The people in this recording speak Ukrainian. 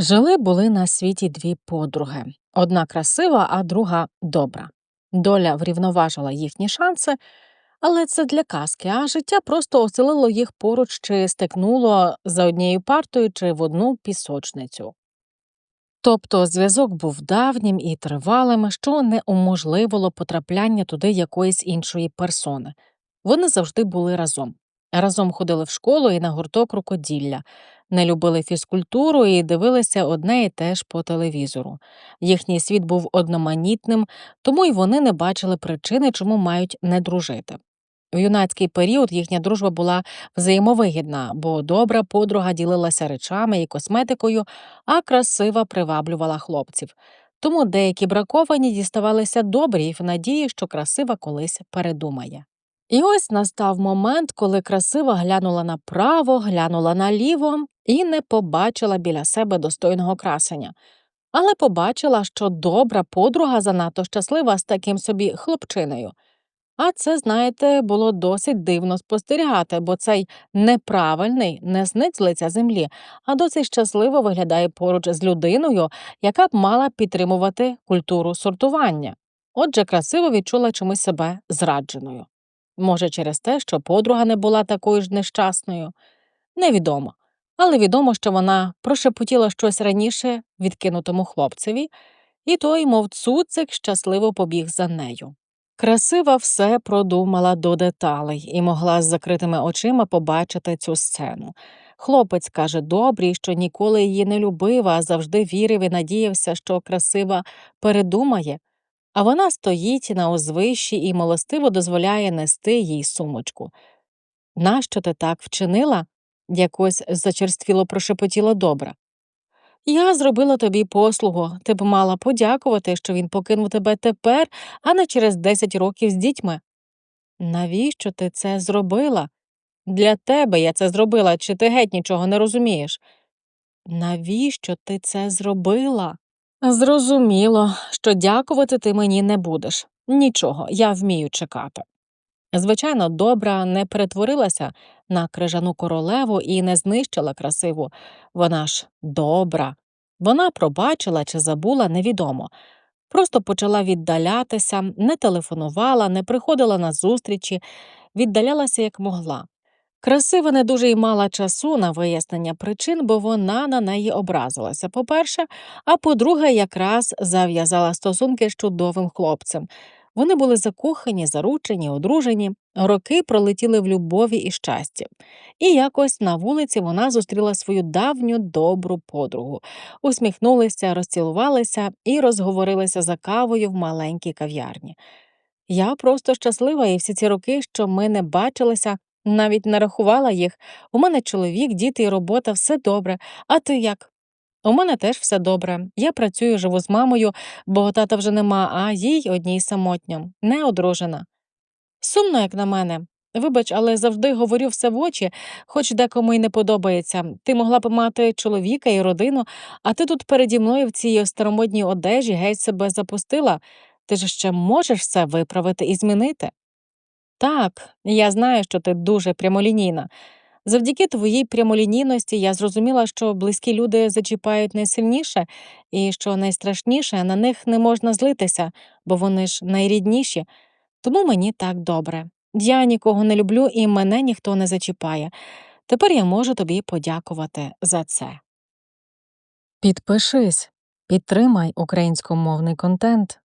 Жили були на світі дві подруги. Одна красива, а друга добра. Доля врівноважила їхні шанси, але це для казки, а життя просто оселило їх поруч чи стикнуло за однією партою чи в одну пісочницю. Тобто зв'язок був давнім і тривалим, що не уможливило потрапляння туди якоїсь іншої персони. Вони завжди були разом. Разом ходили в школу і на гурток рукоділля, не любили фізкультуру і дивилися одне і те ж по телевізору. Їхній світ був одноманітним, тому й вони не бачили причини, чому мають не дружити. В юнацький період їхня дружба була взаємовигідна, бо добра подруга ділилася речами і косметикою, а красива приваблювала хлопців. Тому деякі браковані діставалися добрі в надії, що красива колись передумає. І ось настав момент, коли красива глянула направо, глянула наліво і не побачила біля себе достойного красення. Але побачила, що добра подруга занадто щаслива з таким собі хлопчиною. А це, знаєте, було досить дивно спостерігати, бо цей неправильний не знить з лиця землі, а досить щасливо виглядає поруч з людиною, яка б мала підтримувати культуру сортування. Отже, красиво відчула чомусь себе зрадженою. Може, через те, що подруга не була такою ж нещасною, невідомо. Але відомо, що вона прошепотіла щось раніше відкинутому хлопцеві, і той, мов цуцик, щасливо побіг за нею. Красива все продумала до деталей і могла з закритими очима побачити цю сцену. Хлопець каже добрій, що ніколи її не любив, а завжди вірив і надіявся, що красива передумає, а вона стоїть на узвищі і милостиво дозволяє нести їй сумочку. Нащо ти так вчинила? Якось зачерствіло прошепотіла добра. Я зробила тобі послугу, ти б мала подякувати, що він покинув тебе тепер, а не через десять років з дітьми. Навіщо ти це зробила? Для тебе я це зробила, чи ти геть нічого не розумієш? Навіщо ти це зробила? Зрозуміло, що дякувати ти мені не будеш. Нічого, я вмію чекати. Звичайно, добра не перетворилася на крижану королеву і не знищила красиву. Вона ж добра. Вона пробачила чи забула невідомо. Просто почала віддалятися, не телефонувала, не приходила на зустрічі, віддалялася як могла. Красива не дуже й мала часу на вияснення причин, бо вона на неї образилася, по-перше, а по-друге, якраз зав'язала стосунки з чудовим хлопцем. Вони були закохані, заручені, одружені, роки пролетіли в любові і щасті. І якось на вулиці вона зустріла свою давню добру подругу, усміхнулися, розцілувалися і розговорилися за кавою в маленькій кав'ярні. Я просто щаслива, і всі ці роки, що ми не бачилися, навіть не рахувала їх. У мене чоловік, діти і робота, все добре. А ти як? У мене теж все добре. Я працюю, живу з мамою, бо тата вже нема, а їй одній самотньо, не одружена. Сумно, як на мене. Вибач, але завжди говорю все в очі, хоч декому й не подобається. Ти могла б мати чоловіка і родину, а ти тут переді мною в цій старомодній одежі геть себе запустила. Ти ж ще можеш все виправити і змінити. Так, я знаю, що ти дуже прямолінійна. Завдяки твоїй прямолінійності я зрозуміла, що близькі люди зачіпають найсильніше і що найстрашніше на них не можна злитися, бо вони ж найрідніші. Тому мені так добре. Я нікого не люблю і мене ніхто не зачіпає. Тепер я можу тобі подякувати за це. Підпишись, підтримай українськомовний контент.